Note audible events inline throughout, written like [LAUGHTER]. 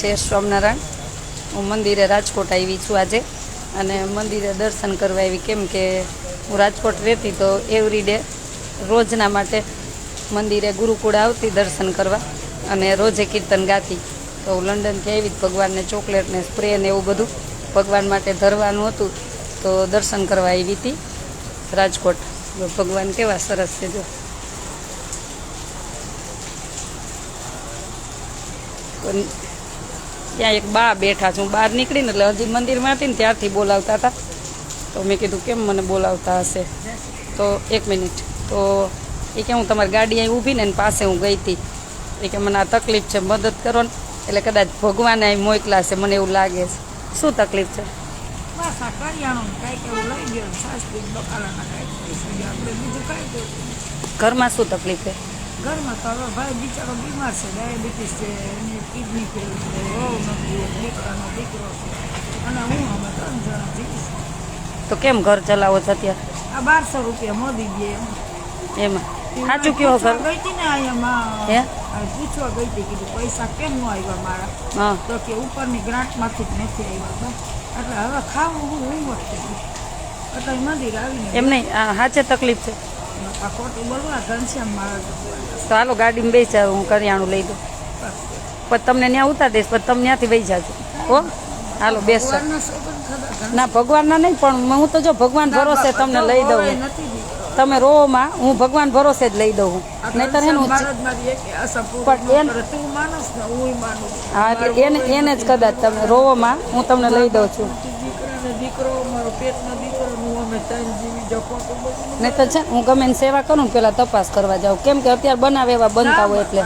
જય સ્વામિનારાયણ. હું મંદિરે રાજકોટ આવી છું આજે. અને મંદિરે દર્શન કરવા આવી કેમ કે હું રાજકોટ રહેતી તો એવરી ડે રોજના માટે મંદિરે ગુરુકુળ આવતી દર્શન કરવા અને રોજે કીર્તન ગાતી. તો હું લંડનથી આવી ભગવાનને ચોકલેટને સ્પ્રે ને એવું બધું ભગવાન માટે ધરવાનું હતું. તો દર્શન કરવા આવી હતી રાજકોટ. ભગવાન કેવા સરસ છે જો. પણ ત્યાં એક બા બેઠા છું. બહાર નીકળીને એટલે હજી મંદિરમાં હતી ને ત્યારથી બોલાવતા હતા. તો મેં કીધું કેમ મને બોલાવતા હશે? તો એક મિનિટ. તો એ કે હું તમારી ગાડી અહીં ઊભી ને એની પાસે હું ગઈ હતી. એ કે મને આ તકલીફ છે મદદ કરો ને. એટલે કદાચ ભગવાને અહીં મોકલા છે મને એવું લાગે છે. શું તકલીફ છે? ઘરમાં શું તકલીફ છે? ઘરમાં તો હવે ભાઈ બિચારો બીમાર છે ડાયાબિટીસ છે એને કિડની ફેલ છે વહુ નથી એક દીકરાનો દીકરો છે. અને હું અમે ત્રણ જણા જીવીશ. તો કેમ ઘર ચલાવો છો અત્યારે? આ બારસો રૂપિયા મોદી દે એમ. એમાં. સાચું કયો ઘર ગઈ હતી ને અહીંયા હે? પૂછવા ગઈ હતી કીધું પૈસા કેમ ન આવ્યા મારા? તો કે ઉપરની ગ્રાન્ટમાંથી જ નથી આવ્યા એટલે હવે ખાવું હું હું જ એટલે મંદિર આવીને એમ નહીં આ સાચે તકલીફ છે. તો. હાલો ગાડીમાં બેસી જાવ હું કરિયાણું લઈ દઉં. પછી તમને ત્યાં ઉતાર દઈશ પછી તમે ત્યાંથી વહી જાજો. હો? હાલો બેસો. ના ભગવાનના નહીં પણ હું તો જો ભગવાન ભરોસે તમને લઈ દઉં. તમે રોમાં હું ભગવાન ભરોસે જ લઈ દઉં નહીં નહીતર પણ એન- માનું હા એટલે એને એને જ કદાચ તમે રોવામાં હું તમને લઈ દઉં છું. તું દીકરો મારો પેટનો દીકરો હું અમે ત્રણ જીવી જો ખોટું નહીં તો છે હું ગમે સેવા કરું પેલા તપાસ કરવા જાઉં. કેમ કે અત્યારે બનાવે એવા બનતા હોય એટલે.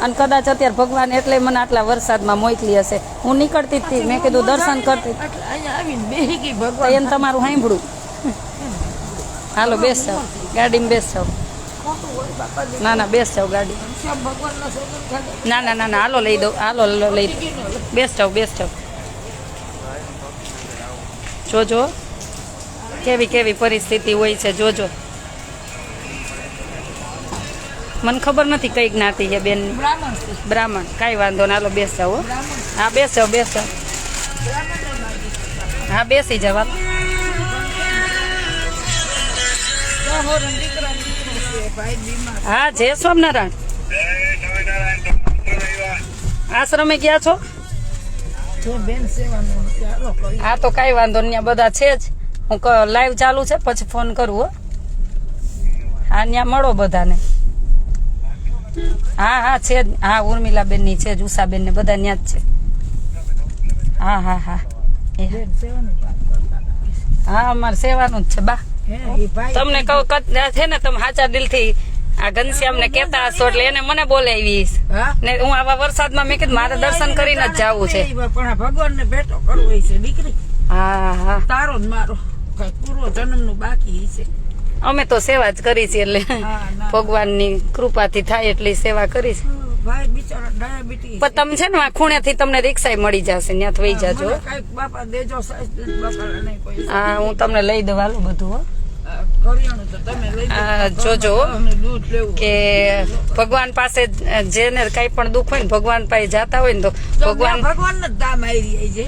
અને કદાચ અત્યારે ભગવાન એટલે મને આટલા વરસાદમાં મોકલી હશે. હું નીકળતી હતી મેં કીધું દર્શન કરતી એને તમારું સાંભળું. [LAUGHS] હાલો બેસ જાઓ. ગાડીમાં બેસ જાઓ. ના ના બેસ જાવ ગાડી. ના ના ના ના, હાલો લઈ દઉં, હાલો લઈ બેસ જાવ બેસ જાવ જોજો. કેવી કેવી પરિસ્થિતિ હોય છે, જોજો. મને ખબર નથી કઈ જ્ઞાતિ છે બેન બ્રાહ્મણ. કાંઈ વાંધો ના, હાલો બેસ જાઓ હા. બેસ જાઓ બેસ જાઓ હા, બેસી જાવ હા, જય સ્વામિનારાયણ. આશ્રમે ગયા છો? હા, તો કાંઈ વાંધો નહીં બધા છે જ. હું લાઈવ ચાલુ છે, પછી ફોન કરું, હો. હા ત્યાં મળો બધાને. હા હા, છે જ. હા ઉર્મિલાબેનની છે જ, ઉષાબેન ને બધા ત્યાં જ છે. હા હા હા. હા. અમારે સેવાનું જ છે, બા. તમને કહું છે ને તમે સાચા દિલથી આ ઘનશ્યામ ને કેતા હશો એટલે એને મને બોલાવી ને હું આવા વરસાદમાં મેં કીધું મારે દર્શન કરીને જ જવું છે. પણ ભગવાન ને બેઠો કરવો છે દીકરી. હા હા. તારો જ મારો. પૂરો જન્મનું બાકી છે. અમે તો સેવા જ કરી છે એટલે ભગવાનની ભગવાનની કૃપાથી થાય એટલી સેવા કરીશ છે. પણ તમે છે ને આ ખૂણેથી તમને રિક્ષા મળી જશે ત્યાં થઈ જાજો. હા હું તમને લઈ દઉં બધું હો. જોજો. કે ભગવાન પાસે જેને કઈ પણ દુઃખ હોય ને ભગવાન પાસે જાતા હોય ને તો ભગવાન ભગવાન જ દામ આવી છે.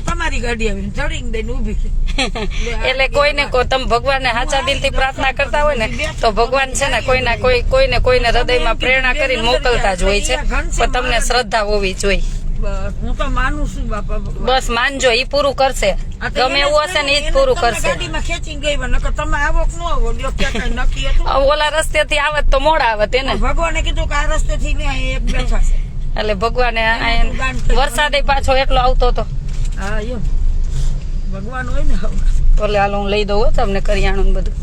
તમારી ગાડી આવીને ચડી દઈને છે. [LAUGHS] એટલે કોઈને કો તમે ભગવાનને સાચા દિલથી પ્રાર્થના કરતા હોય ને તો ભગવાન છે ને કોઈના કોઈ કોઈને કોઈને હૃદયમાં પ્રેરણા કરીને મોકલતા જ હોય છે. પણ તમને શ્રદ્ધા હોવી જોઈએ. હું તો માનું છું બાપા બસ માનજો ઈ પૂરું કરશે. ગમે એવું હશે ને ઈ જ પૂરું કરશે. ગાડીમાં ખેંચીને ગઈ નકર તમે આવો કે ન આવો લ્યો, ક્યાં કાંઈ નક્કી હતું? ઓલા રસ્તે થી આવત તો મોડા આવે તેને. ભગવાને કીધું કે આ રસ્તેથી ને અહીં એક બેઠા છે. એટલે ભગવાને વરસાદે પાછો એટલો આવતો હતો હા એમ. ભગવાન હોય ને એટલે હાલો હું લઈ દઉં હો તમને કરિયાણું બધું.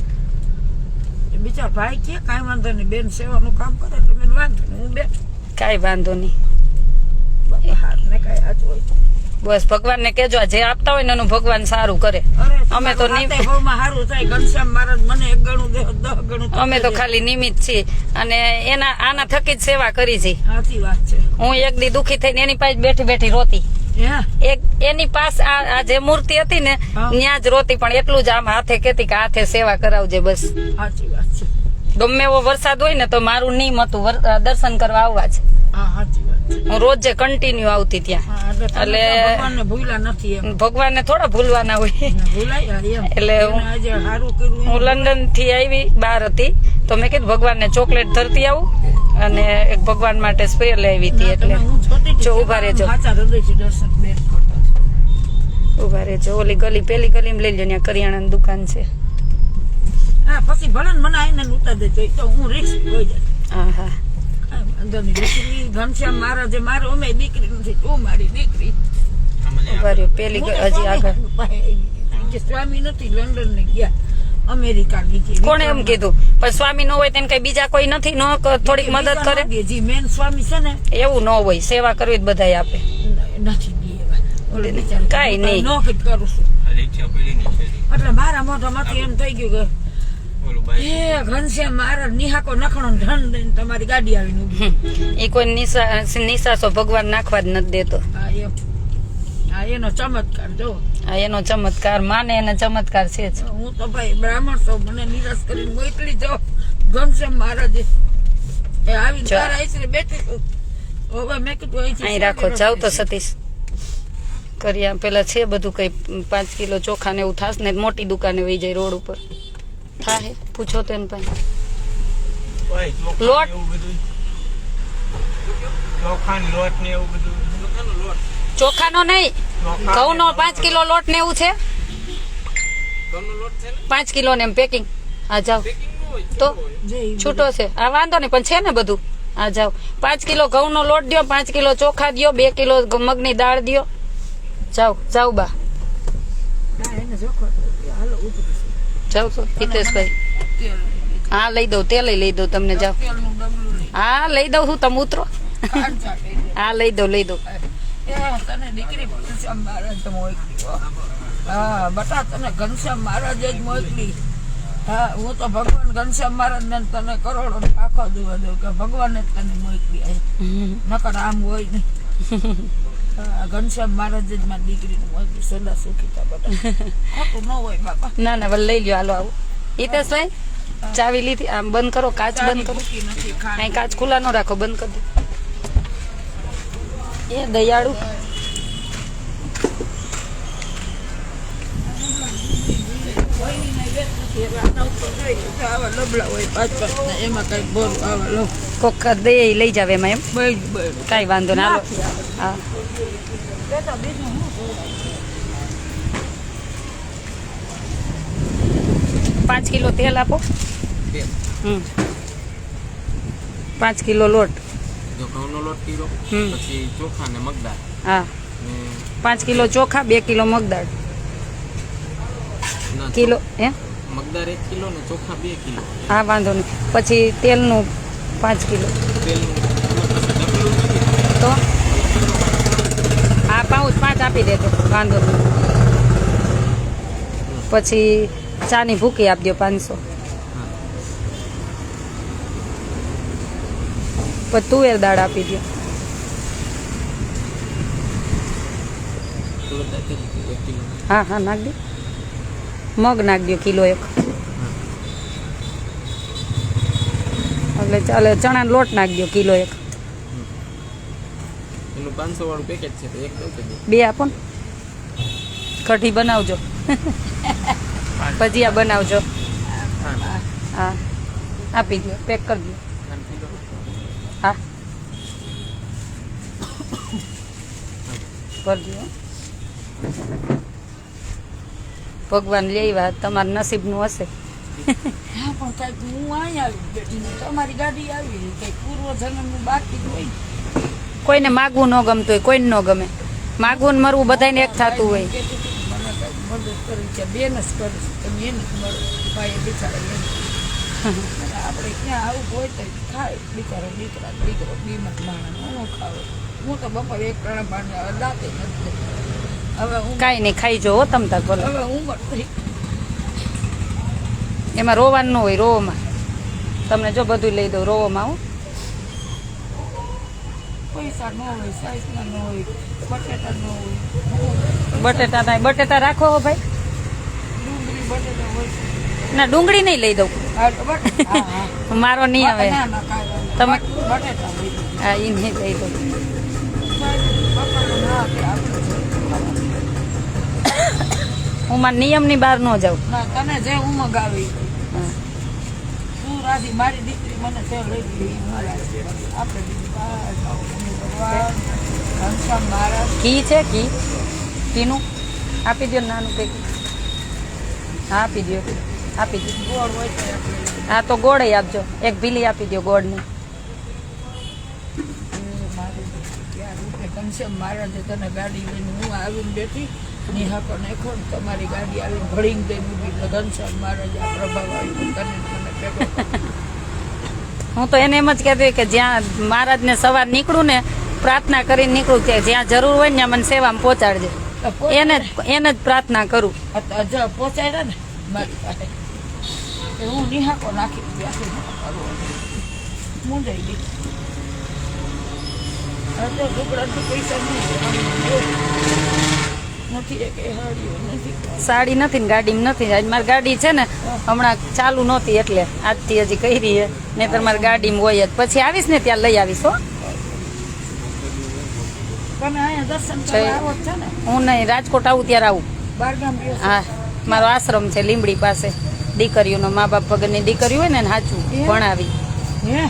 બીજા બિચાર ભાઈ કે કાંઈ વાંધો નહીં બેન સેવાનું કામ કરે તો બેન વાંધો નહીં હું બેઠો. કાંઈ વાંધો નહીં. ને બસ ભગવાનને કેજો આ જે આપતા હોય ને એનું ભગવાન સારું કરે. અમે તો તમારું નિમ- હાથે બહુમાં સારું થાય. ઘનશ્યામ મહારાજ મને એક ગણું દે દસ ગણું અમે તો ખાલી નિમિત્ત છીએ. અને એના આના થકી જ સેવા કરી છે. સાચી વાત છે. હું એક દી દુખી થઈને એની પાસે બેઠી બેઠી રોતી. એક એની પાસે આ જે મૂર્તિ હતી ને ત્યાં જ રોતી પણ એટલું જ આમ હાથે કેતી કે હાથે સેવા કરાવજે બસ. સાચી વાત છે. ગમે એવો વરસાદ હોય ને તો મારું નિયમ હતું. દર્શન કરવા આવવા જ હા સાચી છે. હું રોજે કન્ટિન્યુ આવતી ત્યાં. એટલે ભગવાનને થોડા ભૂલવાના હોય. ને એટલે હું- લંડનથી આવી બાર હતી. તો મેં કીધું ભગવાનને ચોકલેટ ધરતી આવું. અને એક ભગવાન માટે સ્પ્રે લેવી હતી એટલે. જો ઊભા રહેજો. ઊભા રહેજો. ઓલી ગલી પેલી ગલીમાં લઈ લો ત્યાં કરિયાણાની દુકાન છે. હા પછી ભલે મને આઈને ઉતાર દેજો તો હું રિસ્ક હા હા. દીકરી ઘનશ્યામ મહારાજે મારો અમે દીકરી નથી તું મારી દીકરી પેલી હજી આગળ સ્વામી નથી લંડન ને ગયા અમેરિકા નીચે કોણે એમ કીધું? પણ સ્વામી ન હોય તેને કઈ બીજા કોઈ નથી ન થોડીક મદદ કરે? જી મેન સ્વામી છે ને એવું ન હોય સેવા કરવી જ બધાય આપે. નથી કાંઈ નહીં. નોકરી કરું છું. રીક્ષા પડીની છે. એટલે મારા મોઢામાંથી એમ થઈ ગયું કે એ ઘનશ્યામ મહારાજ નિહાકો નખણો ધન દઈને તમારી ગાડી આવીને ઊભી એ કોઈ નિશા નિશાસો ભગવાન નાખવા જ નથી દેતો. હા હા એનો ચમત્કાર જો. આ એનો ચમત્કાર માને એનો ચમત્કાર છે જ. હું તો ભાઈ બ્રાહ્મણ છું મને નિરાશ કરીને મોકલી જાઓ ઘનશ્યામ મહારાજે એ આવી. તારા બેઠી હવે મેં કીધું અહીં રાખો જાવ તો સતીશ. કર્યા પેલા છે બધું કઈ પાંચ કિલો ચોખા ને એવું થાસ ને મોટી દુકાને વહી જાય રોડ ઉપર. થાય. પૂછો તો એને પાસે ભાઈ ચોખા લોટ. ને ચોખાનો લોટ ને એવું બધું. ચોખાનો લોટ ચોખાનો નહીં ઘઉં નો પાંચ કિલો લોટ ને એવું છે? ઘઉંનો લોટ છે ને? પાંચ કિલો ને એમ પેકિંગ આ હોય તો છૂટો છે. આ વાંધો નહીં પણ છે ને બધું. આ જાઓ. પાંચ કિલો ઘઉં નો લોટ દો પાંચ કિલો ચોખા દ્યો બે કિલો મગની દાળ દ્યો. જાઓ જાવ બા હા એને જોખો હાલો ઉતરી જાવ તો હિતેશભાઈ. હા લઈ દઉં તે લઈ લઈ દઉં તમને જાવ હા લઈ દઉં હું તમે ઉતરો. હા લઈ દઉં લઈ દઉં. તને દીકરી ઘનશ્યામ મહારાજ મોકલી હા બટા તને ઘનશ્યામ મહારાજે જ મોકલી. હા હું તો ભગવાન ઘનશ્યામ મહારાજ ને તને કરોડો આખો દુવા દઉં કે ભગવાને જ તને મોકલી. નકર આમ હોય નહીં. ઘનશ્યામ મહારાજ જ મારી દીકરીનું મોકલી સદા સુખીતા બટા ખોટું ન હોય બાપા. ના ના વલ લઈ લ્યો હાલો આવું. હિતેશભાઈ ચાવી લીધી આમ બંધ કરો કાચ બંધ કરો. અહીં કાચ ખુલ્લા ન રાખો બંધ કરી દો. એ દયાળુ. હોય કોક દે લઈ જાવ એમાં એમ? કાંઈ વાંધો ના હાલો બીજું પાંચ કિલો તેલ આપો. હમ. પાંચ કિલો લોટ. જો ઘઉંનો લોટ કિલો હમ. પછી ચોખા ને મગદાળ. હા. પાંચ કિલો ચોખા બે કિલો મગદાળ. કિલો હે? મગદાળ એક કિલો ને ચોખા બે કિલો. હા વાંધો નહીં. પછી તેલનું પાંચ કિલો. તેલનું ડબલું નથી તો હા પાઉચ પાંચ આપી દેજો વાંધો પછી ચાની ભૂકી આપજો પાંચસો. પછી તુવેર દાળ આપી દો. હા હા નાખ દો. મગ નાખ દો કિલો એક. એટલે ચાલે ચણાનો લોટ નાખ દો કિલો એક. પાંચસો વાળું પેકેટ છે તો એક દઉં કે બે આપો ને. કઢી બનાવજો. ભજીયા બનાવજો. હા. આપી દો પેક કરી દો હા. ભગવાન લેવા તમારા નસીબનું હશે. હા પણ કાંઈક હું અહીંયા આવી તમારી ગાડી આવી કંઈક પૂર્વ જન્મનું બાકી જ હોય કોઈને માગવું ન ગમતું હોય, કોઈને ન ગમે. માગવું ને મરવું બધાને એક થતું હોય. આપણે ક્યાં આવું હોય તો ખાય બિચારો હું તો બપોર એક હવે હું કાંઈ નહીં, ખાઈ જો હો તમ તાર બોલો હવે ઉંમર થઈ એમાં રોવાનું હોય, રોવામાં. તમને જો બધું લઈ દઉં, રોવામાં હો પૈસા ન હોય સાઈઝના ન હોય બટેટા ન હોય. બટેટા થાય બટેટા રાખો હો ભાઈ. ડુંગળી બટેટા હોય. ના ડુંગળી નહીં લઈ દઉં. મારો નહીં આવે. તમે- હા ઈ નહીં લઈ દઉં. હું મારા નિયમની બહાર ન જાઉં. તને જે ઉમંગ આવી. તું રાજી મારી દીકરી મને તે લઈ ગઈ આપણે ઘી છે ઘી ઘીનું આપી દો નાનું કંઈક. હા, આપી દો આપી દો ગોળ હોય હા, તો ગોળ આપજો. એક ભીલી આપી દો ગોળની. ઘનશ્યામ મહારાજે તને ગાડી લઈને હું આવીને બેઠી તો નાખો ને તમારી ગાડી આવીને ભળીને એટલે ઘનશ્યામ મહારાજ આ પ્રભાવ તને હું તો એને એમ જ કહેતી કે જ્યાં મહારાજને સવાર નીકળું ને પ્રાર્થના કરીને નીકળું કે જ્યાં જરૂર હોય ને ત્યાં મને સેવામાં પહોંચાડજે. એને એને જ પ્રાર્થના કરું. પહોંચાડ્યા ને? હું નિહાકો નાખી ગઈ. સાડી નથી ને ગાડીમાં નથી. આજ મારી ગાડી છે ને હમણાં ચાલુ નહોતી એટલે આજથી હજી કરી નહીં નહીતર મારી ગાડીમાં હોય જ. પછી આવીશ ને ત્યાં લઈ આવીશ હો તમે અહીંયા દર્શન છે. કરવા આવો જ છો ને હું નહીં રાજકોટ આવું ત્યારે આવું? હા મારો આશ્રમ છે લીમડી પાસે. દીકરીઓનો મા બાપ વગરની દીકરી હોય ને સાચું ભણાવી. હે?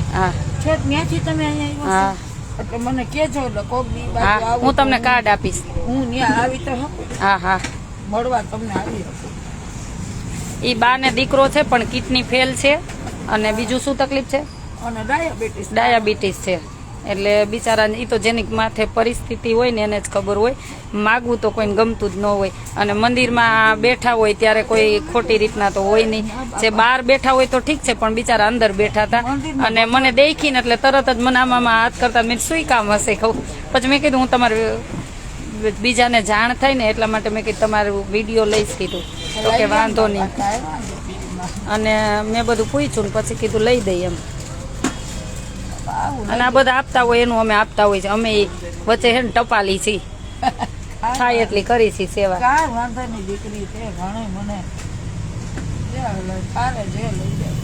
ત્યાંથી તમે હા. મને કેજો હા તમને કાર્ડ આપીશ. હું ત્યાં આવી તો હા હા. મળવા તમને આવી એ બા ને દીકરો છે પણ કિડની ફેલ છે. અને બીજું શું તકલીફ છે? અને ડાયાબિટીસ. ડાયાબિટીસ છે. એટલે બિચારાને એ તો જેની માથે પરિસ્થિતિ હોય ને એને જ ખબર હોય. માગવું તો કોઈને ગમતું જ ન હોય. અને મંદિરમાં બેઠા હોય ત્યારે કોઈ ખોટી રીતના તો હોય નહીં. જે બહાર બેઠા હોય તો ઠીક છે, પણ બિચારા અંદર બેઠા હતા. અને મને દેખીને એટલે તરત જ મને આમાં હાથ કરતા મેં શું કામ હશે? કહું. પછી મેં કીધું, હું તમારે બીજાને જાણ થાય ને એટલા માટે મેં કીધું, તમારું વીડિયો લઈશ કીધું. તો કે વાંધો નહીં. અને મેં બધું પૂછ્યું ને પછી કીધું, લઈ દઈ એમ. અને આ બધા આપતા હોય એનું અમે આપતા હોય છે. અમે વચ્ચે હે ને ટપાલી છીએ થાય [LAUGHS] એટલી કરી છે સેવા. કાંઈ વાંધો નહીં દીકરી છે ઘણી મને. જે લઈ- તારે જે લઈ જાય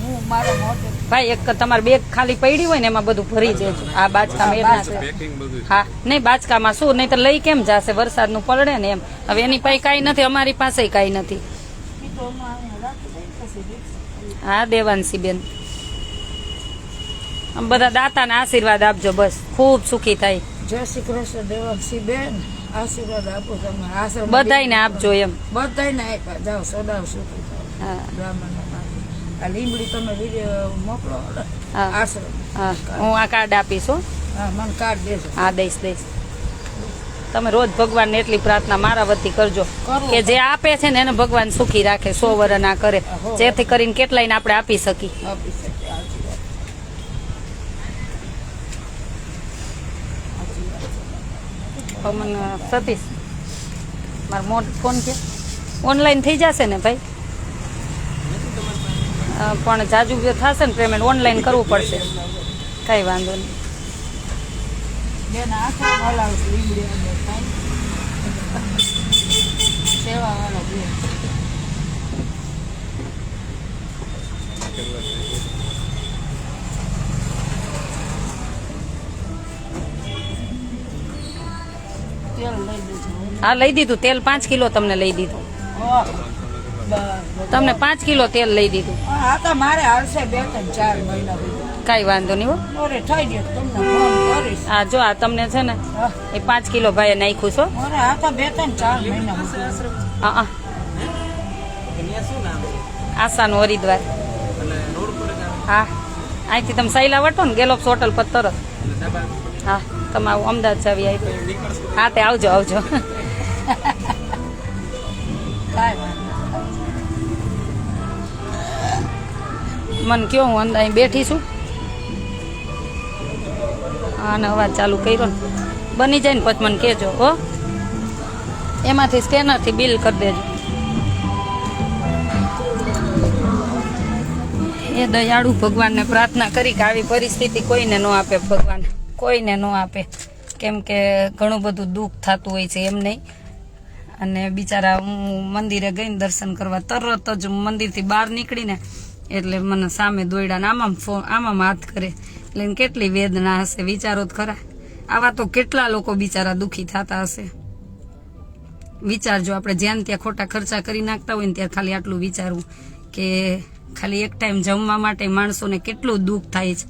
હું મારા મોટે ભાઈ એક તમારે બેગ ખાલી પડી હોય ને એમાં બધું ભરી દેજો આ બાચકામાં હા નહીં બાચકામાં શું? નહીં તો લઈ કેમ જશે? વરસાદનું પડે ને એમ. હવે એની પાસે કાંઈ નથી અમારી પાસે કાંઈ નથી. હા દેવાંશી બેન બધા દાતાને આશીર્વાદ આપજો બસ. ખૂબ સુખી થાય. જય શ્રી કૃષ્ણ દેવાંશી બેન આશીર્વાદ આપો તમે આશ્રમ બધાયને આપજો એમ. બધાયને આપ્યા. જાઓ સદાવ સુખી થાય આ લીમડી તમે વીડિયો મોકલો હા. આશ્રમ. હા. હું આ કાર્ડ આપીશ હો. હા મને કાર્ડ દેજો. હા દઈશ દઈશ. તમે રોજ ભગવાનને એટલી પ્રાર્થના મારા વતી કરજો કે જે આપે છે ને એને ભગવાન સુખી રાખે સો વર ના કરે જેથી કરીને કેટલાયને આપણે આપી શકી આપી શકે સાચી વાત સાચી તો સતીશ. મારો મોટ ફોન છે. ઓનલાઈન થઈ જશે ને ભાઈ? પણ જાજુ થશે ને પેમેન્ટ ઓનલાઈન કરવું પડશે. કાંઈ વાંધો નહીં બેન આશ્રમ હલાવશું લીમડી અને કાંઈ સેવાવાળા બેન તેલ લઈ દેજો હા લઈ દીધું. તેલ પાંચ કિલો તમને લઈ દીધું. તમને પાંચ કિલો તેલ લઈ દીધું. હા તો મારે હાલશે બે ત્રણ ચાર મહિના સુધી. કાંઈ વાંધો નહીં હો. જો આ તમને છે ને એ પાંચ કિલો ભાઈએ નાખ્યું છો મોરે આ તો બે ત્રણ ચાર મહિના હરિદ્વાર આવે હા. અહીંથી તમે સૈલા વટો ને ગેલોપ્સ હોટલ પર તરત. હા તમે આવું અમદાવાદ ચાવી આવી. હા તે આવજો આવજો. મને કયો, હું અંદર અહીં બેઠી છું. અને અવાજ ચાલુ કર્યો ને. બની જાય ને પછી મને કહેજો, હો. એમાંથી સ્કેનરથી બિલ કરી દેજો. એ દયાળુ, ભગવાનને પ્રાર્થના કરી કે આવી પરિસ્થિતિ કોઈને ન આપે, ભગવાન કોઈને ન આપે. કેમ કે ઘણું બધું દુઃખ થતું હોય છે એમ નહીં. અને બિચારા હું મંદિરે ગઈને દર્શન કરવા તરત જ મંદિરથી બહાર નીકળીને એટલે મને સામે દોડ્યા ને આમાં ફોન આમાં હાથ કરે. એટલે કેટલી વેદના હશે, વિચારો તો ખરા. આવા તો કેટલા લોકો બિચારા દુખી થતા હશે. વિચારજો, આપણે જ્યાં ત્યાં ખોટા ખર્ચા કરી નાખતા હોય ને ત્યારે ખાલી આટલું વિચારવું કે ખાલી એક ટાઈમ જમવા માટે માણસોને કેટલું દુઃખ થાય છે.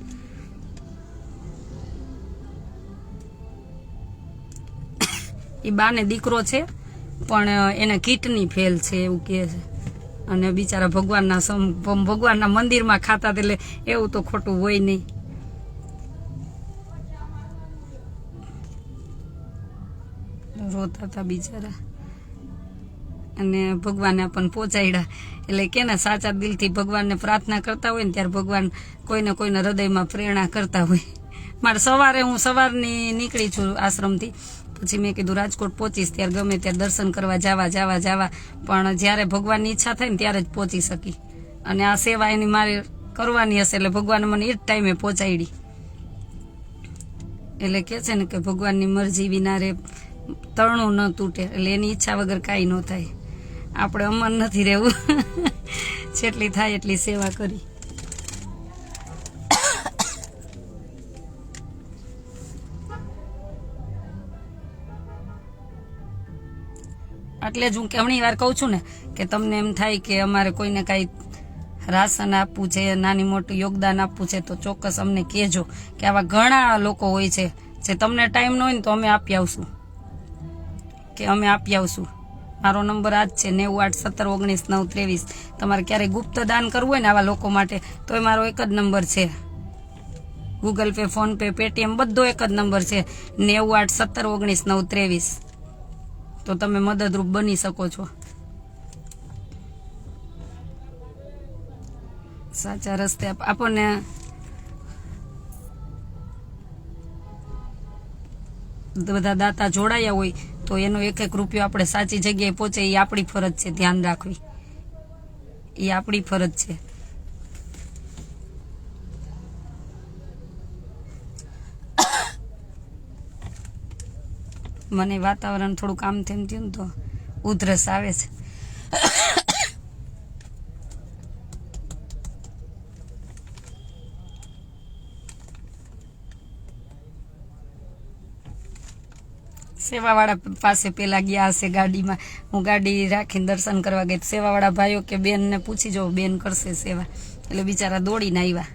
[COUGHS] એ બાને દીકરો છે, પણ એને કિટની ફેલ છે, એવું કહે છે. અને બિચારા ભગવાનના સમ ભગવાનના મંદિરમાં ખાતા એટલે એવું તો ખોટું હોય નહીં. રોતા હતા બિચારા. અને ભગવાને આપણને પહોંચાડ્યા. એટલે કે ને, સાચા દિલથી ભગવાનને પ્રાર્થના કરતા હોય ને, ત્યારે ભગવાન કોઈને કોઈના હૃદયમાં પ્રેરણા કરતા હોય. મારે સવારે હું સવારની નીકળી છું આશ્રમથી. પછી મેં કીધું, રાજકોટ પહોંચીશ ત્યારે ગમે ત્યારે દર્શન કરવા જવા જવા જવા. પણ જ્યારે ભગવાનની ઈચ્છા થાય ને ત્યારે જ પહોંચી શકી. અને આ સેવા એની મારે કરવાની હશે એટલે ભગવાન મને એ જ ટાઈમે પહોંચાડી. એટલે કે છે ને કે ભગવાનની મરજી વિના રે તરણું ન તૂટે. એટલે એની ઈચ્છા વગર કાંઈ ન થાય. આપણે અમર નથી રહેવું. [LAUGHS] જેટલી થાય એટલી સેવા કરી. એટલે જ હું કેમણી વાર કહું છું ને કે તમને એમ થાય કે અમારે કોઈને કાંઈ રાશન આપવું છે, નાની મોટું યોગદાન આપવું છે, તો ચોક્કસ અમને કહેજો કે આવા ઘણા લોકો હોય છે જે તમને ટાઈમ ન હોય ને તો અમે આપી આવશું. કે અમે આપી આવશું. મારો નંબર આ જ છે નેવું આઠ સત્તર ઓગણીસ નવ ત્રેવીસ. તમારે ક્યારેય ગુપ્ત દાન કરવું હોય ને આવા લોકો માટે તો એ મારો એક જ નંબર છે. ગૂગલ પે ફોનપે પેટીએમ બધો એક જ નંબર છે. નેવું આઠ સત્તર ઓગણીસ નવ ત્રેવીસ. તો તમે મદદરૂપ બની શકો છો. સાચા રસ્તે આપણને બધા દાતા જોડાયા હોય તો એનો એક એક રૂપિયો આપણે સાચી જગ્યાએ પહોંચે, એ આપણી ફરજ છે, ધ્યાન રાખવી. એ આપણી ફરજ છે. મને વાતાવરણ થોડું કામ તેમ થયું તો ઉધરસ આવે છે. સેવાવાળા પાસે પેલા ગયા હશે ગાડીમાં. હું ગાડી રાખીને દર્શન કરવા ગઈ. સેવાવાળા ભાઈઓ કે બેનને પૂછી જો બેન કરશે સેવા. એટલે બિચારા દોડીને આવ્યા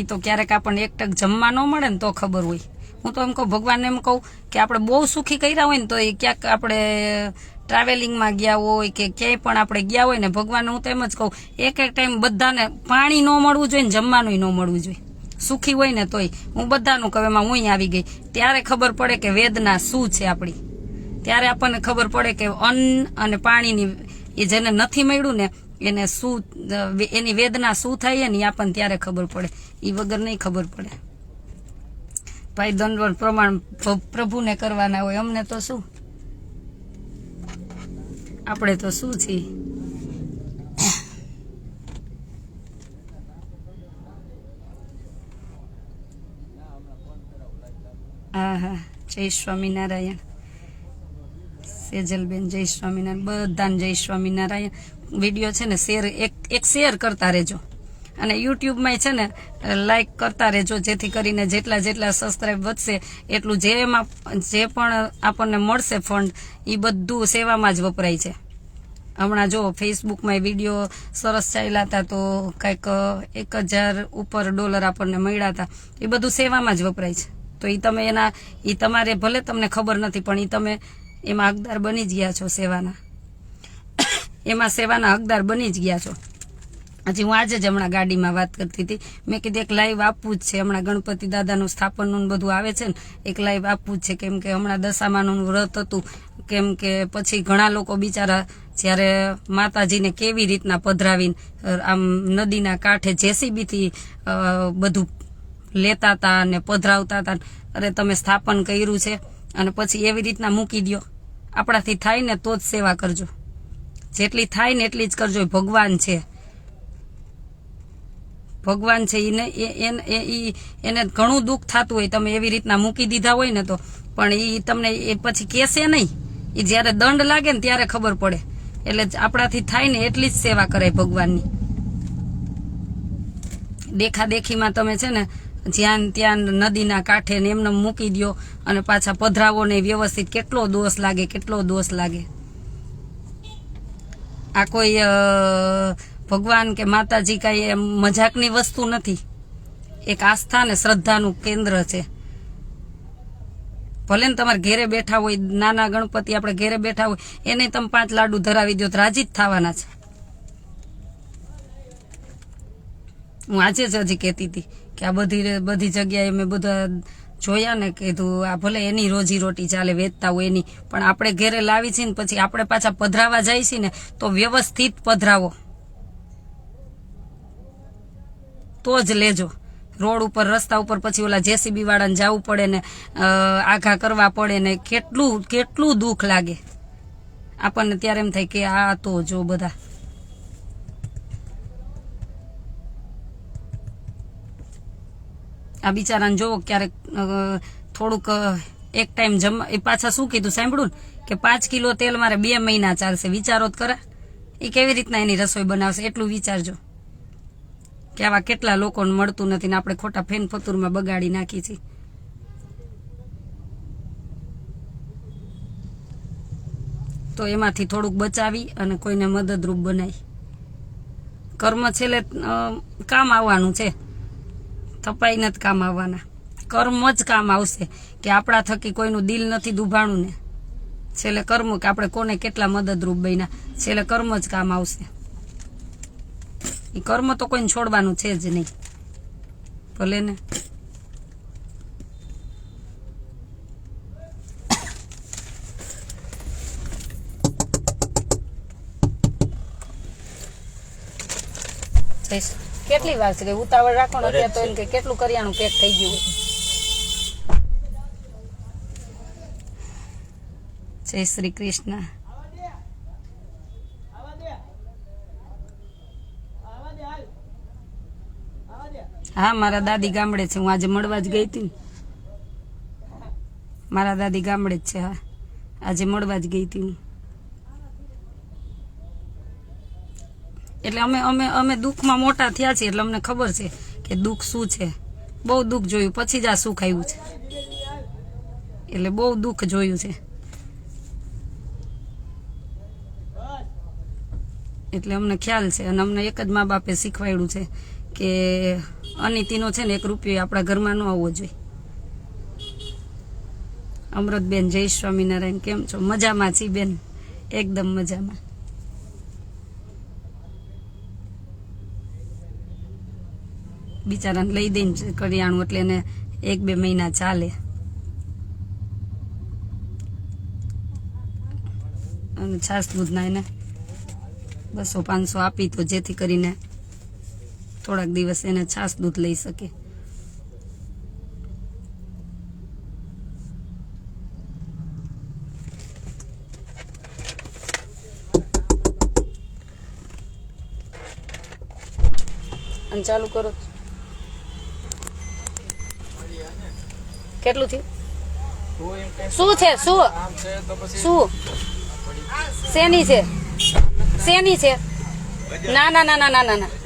એ તો ક્યારેક આપણને એકટક જમવા ન મળે ને તો ખબર હોય. હું તો એમ કહું, ભગવાનને એમ કહું કે આપણે બહુ સુખી કર્યા હોય ને તો એ ક્યાંક આપણે ટ્રાવેલિંગમાં ગયા હોય કે ક્યાંય પણ આપણે ગયા હોય ને ભગવાન હું તો એમ જ કહું, એક એક ટાઈમ બધાને પાણી ન મળવું જોઈએ ને, જમવાનું ન મળવું જોઈએ. સુખી હોય ને તોય. હું બધાનું કહું, એમાં હું આવી ગઈ. ત્યારે ખબર પડે કે વેદના શું છે આપણી. ત્યારે આપણને ખબર પડે કે અન્ન અને પાણીની એ જેને નથી મળ્યું ને, એને શું, એની વેદના શું થાય ને એ આપણને ત્યારે ખબર પડે. એ વગર નહીં ખબર પડે. ભાઈ દંડવત પ્રમાણ પ્ર- પ્રભુને કરવાના હોય, અમને તો શું? આપણે તો શું છીએ? હા હા. જય સ્વામિનારાયણ. સેજલબેન જય સ્વામિનારાયણ. બધાને જય સ્વામિનારાયણ. વીડિયો છે ને શેર, એક એક શેર કરતા રહેજો. અને યુટ્યુબમાં છે ને લાઇક કરતા રહેજો, જેથી કરીને જેટલા જેટલા સબસ્ક્રાઈબ વધશે, એટલું જેમાં જે પણ આપણને મળશે ફંડ એ બધું સેવામાં જ વપરાય છે. હમણાં જો ફેસબુકમાં વીડિયો સરસ ચાલ્યા હતા, તો કંઈક એક હજાર ઉપર ડોલર આપણને મળ્યા હતા. એ બધું સેવામાં જ વપરાય છે. તો એ તમે એના એ તમારે ભલે તમને ખબર નથી, પણ એ તમે એમાં હકદાર બની જ ગયા છો સેવાના. [COUGHS] એમાં સેવાના હકદાર બની જ ગયા છો. હજી હું આજે જ હમણાં ગાડીમાં વાત કરતી હતી. મેં કીધું, એક લાઈવ આપવું જ છે. હમણાં ગણપતિ દાદાનું સ્થાપનનું બધું આવે છે ને, એક લાઈવ આપવું જ છે. કેમ કે હમણાં દશામાનું વ્રત હતું. કેમ કે પછી ઘણા લોકો બિચારા જ્યારે માતાજીને કેવી રીતના પધરાવીને આમ નદીના કાંઠે જેસીબીથી બધું લેતા હતા અને પધરાવતા હતા અરે, તમે સ્થાપન કર્યું છે અને પછી એવી રીતના મૂકી દ્યો. આપણાથી થાય ને તો જ સેવા કરજો. જેટલી થાય ને એટલી જ કરજો. ભગવાન છે. ભગવાન છે એને એ- એને- ઘણું દુઃખ થતું હોય, તમે એવી રીતના મૂકી દીધા હોય ને તો. પણ એ તમને એ પછી કહેશે નહીં. એ જ્યારે દંડ લાગે ને ત્યારે ખબર પડે. એટલે આપણાથી થાય ને એટલી જ સેવા કરાય ભગવાનની. દેખાદેખીમાં તમે છે ને, જ્યાં ત્યાં નદીના કાંઠે ને એમને મૂકી દ્યો અને પાછા પધરાવો ને વ્યવસ્થિત કેટલો દોષ લાગે, કેટલો દોષ લાગે. આ કોઈ ભગવાન કે માતાજી કાંઈ એમ મજાકની વસ્તુ નથી. એક આસ્થા ને શ્રદ્ધાનું કેન્દ્ર છે. ભલે ને તમારે ઘેરે બેઠા હોય, નાના ગણપતિ આપણે ઘેરે બેઠા હોય, એને તમે પાંચ લાડુ ધરાવી દો રાજી જ થવાના છે. હું આજે જ હજી કહેતી હતી કે આ બધી બધી જગ્યાએ મેં બધા જોયા ને કીધું, આ ભલે એની રોજી રોટી ચાલે, વેચતા હોય એની, પણ આપણે ઘેરે લાવી છીએ ને પછી આપણે પાછા પધરાવા જાય છીએ ને, તો વ્યવસ્થિત પધરાવો. તો જ લેજો. રોડ ઉપર, રસ્તા ઉપર પછી ઓલા જેસીબી વાળાને જવું પડે ને આઘા કરવા પડે ને, કેટલું કેટલું દુઃખ લાગે. આપણને ત્યારે એમ થાય કે આ તો જો બધા. આ બિચારાને જોવો ક્યારેક થોડુંક એક ટાઈમ જમવા એ પાછા શું કીધું સાંભળ્યું કે પાંચ કિલો તેલ મારે બે મહિના ચાલશે. વિચારો જ કરે એ કેવી રીતના એની રસોઈ બનાવશે? એટલું વિચારજો. કે આવા કેટલા લોકોને મળતું નથી ને આપણે ખોટા ફેન ફતુરમાં બગાડી નાખી છીએ તો એમાંથી થોડુંક બચાવી અને કોઈને મદદરૂપ બનાવી. કર્મ છેલ્લે કામ આવવાનું છે. થપાઈ નથી કામ આવવાના. કર્મ જ કામ આવશે કે આપણા થકી કોઈનું દિલ નથી દુભાણું ને છેલ્લે કર્મ કે આપણે કોને કેટલા મદદરૂપ બન્યા. છેલ્લે કર્મ જ કામ આવશે. એ કર્મ તો કોઈને છોડવાનું છે જ નહીં. ભલે ને. કેટલી વાર છે કે ઉતાવળ રાખો ને અત્યારે તો એમ કે કેટલું કરિયાણું પેક થઈ ગયું. જય શ્રી કૃષ્ણ. હા, મારા દાદી ગામડે છે. હું આજે મળવા જ ગઈ હતી મારા દાદી ગામડે જ છે, હા. આજે મળવા જ ગઈ હતી હું એટલે અમે અમે અમે દુઃખમાં મોટા થયા છીએ, એટલે અમને ખબર છે કે દુઃખ શું છે. બહુ દુઃખ જોયું. પછી જ આ સુખ આવ્યું છે. એટલે બહુ દુઃખ જોયું છે. એટલે અમને ખ્યાલ છે અને અમને એક જ મા બાપે શીખવાડ્યું છે. કે અનિતિનો છે ને એક રૂપિયો આપણા ઘરમાં ન આવવો જોઈએ. અમૃતબેન જય સ્વામિનારાયણ કેમ છો? મજામાં છી બેન? એકદમ મજામાં. બિચારાને લઈ દઈને કરિયાણું, એટલે એને એક બે મહિના ચાલે. અને છાસ દૂધના એને બસો પાંચસો આપી તો જેથી કરીને થોડાક દિવસ એને છાસ દૂધ લઈ શકે. અને ચાલુ કરો. કેટલું થયું? શું છે? શું? શું? શેની છે? શેની છે? ના ના ના ના ના ના ના.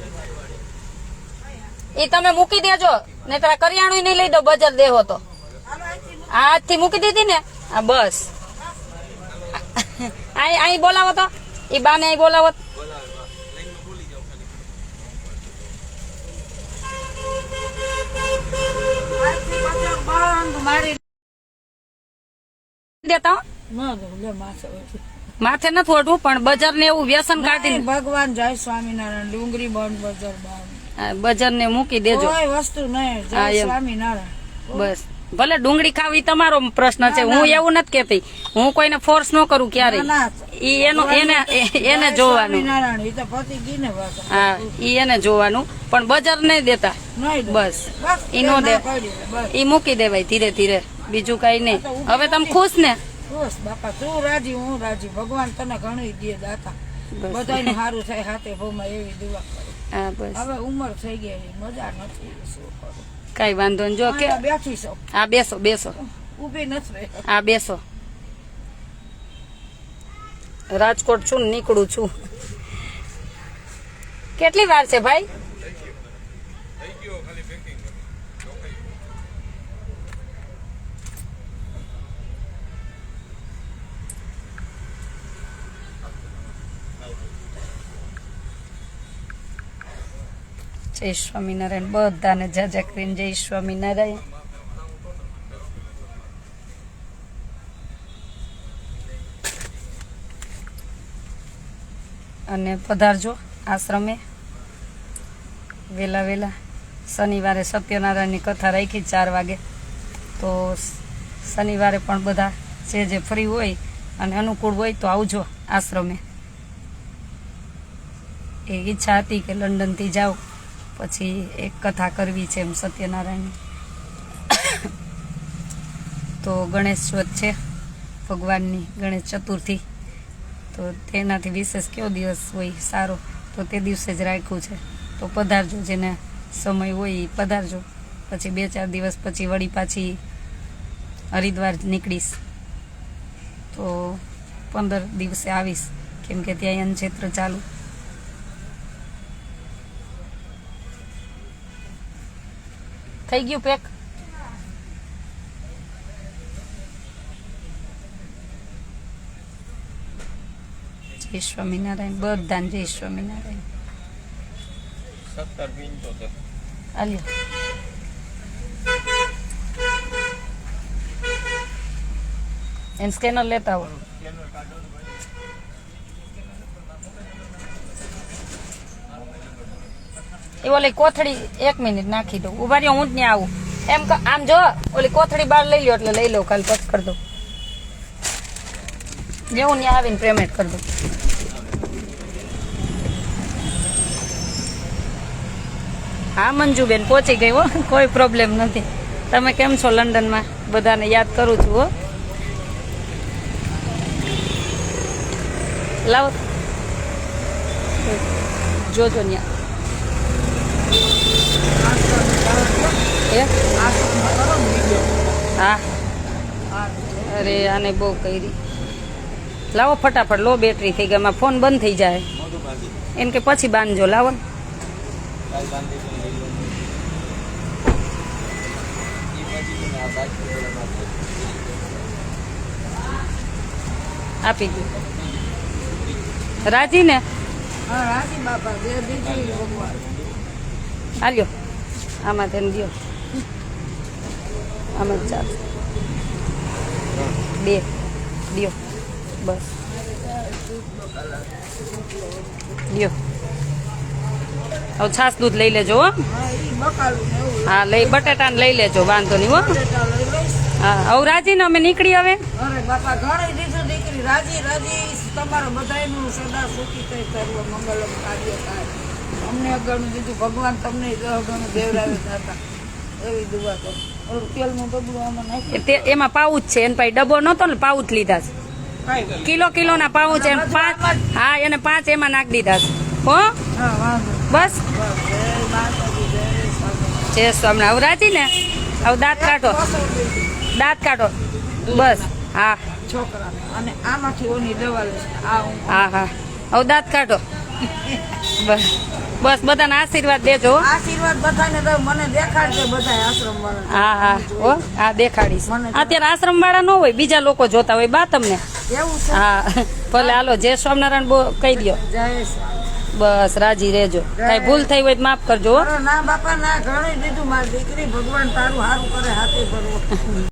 એ તમે મૂકી દેજો. ને તારા કરિયાણું નહીં લઈ દો, બજાર દેહો તો. આજથી મૂકી દીધી ને? આ બસ. અહીં અહીં બોલાવો તો. એ બાને અહીં બોલાવો. માથે નથી ઓઢવું, પણ બજાર ને એવું વ્યસન કાઢી ભગવાન જય સ્વામિનારાયણ, ડુંગળી બંધ બજાર બંધ. બજાર ને મૂકી દેજો. વસ્તુ બસ. ભલે ડુંગળી ખાવી તમારો પ્રશ્ન છે. હું એવું નથી કેતી હું કોઈને ફોર્સ ન કરું ક્યારે. ઈ એનું એને એને જોવાનું. હા ઈ એને જોવાનું. પણ બજાર નહીં દેતા. બસ. ઈ નો દે ઈ મૂકી દેવાય ધીરે ધીરે. બીજું કઈ નહીં. હવે તમે ખુશ ને? ખુશ બાપા. તું રાજી હું રાજી. ભગવાન તને ઘણું દે દાતા. બધાને સારું થાય હાથે ભોમાં એવી કરું. હા બસ. હવે ઉંમર થઈ ગઈ મજા નથી કઈ વાંધો જો કે બેઠી છો હા બેસો બેસો. ઊભી નથી હા બેસો. રાજકોટ છું ને નીકળું છું. કેટલી વાર છે ભાઈ? જય સ્વામિનારાયણ. બધાને જાજા કરીને જય સ્વામિનારાયણ. અને પધારજો આશ્રમે. વહેલા વહેલા શનિવારે સત્યનારાયણની કથા રાખી ચાર વાગે. તો શનિવારે પણ બધા જે જે ફ્રી હોય અને અનુકૂળ હોય તો આવજો આશ્રમે. એ ઈચ્છા હતી કે લંડનથી જાઓ. પછી એક કથા કરવી છે એમ સત્યનારાયણની. તો ગણેશ ચોથ છે, ભગવાનની ગણેશ ચતુર્થી. તો તેનાથી વિશેષ કયો દિવસ હોય સારો? તો તે દિવસે જ રાખ્યું છે. તો પધારજો જેને સમય હોય એ પધારજો. પછી બે ચાર દિવસ પછી વળી પાછી હરિદ્વાર નીકળીશ. તો પંદર દિવસે આવીશ. કેમ કે ત્યાં ક્ષેત્ર ચાલુ. થઈ ગયું પેક જય સ્વામિનારાયણ બધાને જય સ્વામિનારાયણ. સત્તર પિંચોતેર આલ્યો. એન સ્કેનર લેતા આવો. એ ઓલી કોથળી એક મિનિટ નાખી દઉં. ઊભા રહ્યો હું જ ત્યાં આવું. એમ આમ જો, ઓલી કોથળી બહાર લઈ લો એટલે લઈ લો કાલ પછી કરી દઉં. જેવું ત્યાં આવીને પેમેન્ટ કરી દઉં. હા, મંજુબેન, પહોંચી ગઈ હો. [LAUGHS] કોઈ પ્રોબ્લેમ નથી. તમે કેમ છો લંડનમાં? બધાને યાદ કરું છું હો. લાવો. જોજો ત્યાં એ આશ્રમમાં કરો ને વીડિયો હા. અરે આને બહુ કરી. લાવો ફટાફટ લો બેટરી થઈ ગઈ. એમાં ફોન બંધ થઈ જાય. એમ કે પછી બાંધજો લાવો. ને. આપી દો. રાજી ને હાલ્યો. આમાં તેને દો આમાં ચાલ. બે. દિયો બસ. દિયો હવે છાસ દૂધ લઈ લેજો, હો. હા ને લઈ બટાટા લઈ લેજો, વાંધો નહીં, હો. હા, હવે રાજીને અમે નીકળી હવે. રાજી રાજી. અમને અગણું દીધું, ભગવાન તમને દેવરાવે હતા. એવી દુવા કરો. એમાં પાઉચ છે એને પાસે ડબ્બો નતો ને પાઉચ લીધા છે. કિલો કિલો કિલોના પાઉચ એને પાંચ હા એને પાંચ એમાં નાખી દીધા છે. હો? હા બસ. જે સ્વામી હવે રાજી ને? હવે દાંત કાઢો. દાંત કાઢો. બસ. હા. છોકરા અને આમાંથી ઓની દવા હા હા હવે દાંત કાઢો. બસ. બસ બધાને આશીર્વાદ દેજો. આશીર્વાદ બધાને તો મને દેખાડજો બધા આશ્રમ વાળા હા. હા ઓ હા દેખાડીશ અત્યારે આશ્રમ વાળા ન હોય બીજા લોકો જોતા હોય. બા તમને. એવું છે? હા. ભલે હાલો જય સ્વામિનારાયણ બો કહી દો જય બસ રાજી રહેજો. કઈ ભૂલ થઈ હોય તો માફ કરજો ના બાપા ના ઘણી દીધું મારી દીકરી ભગવાન તારું સારું કરે હાથે ભરવું.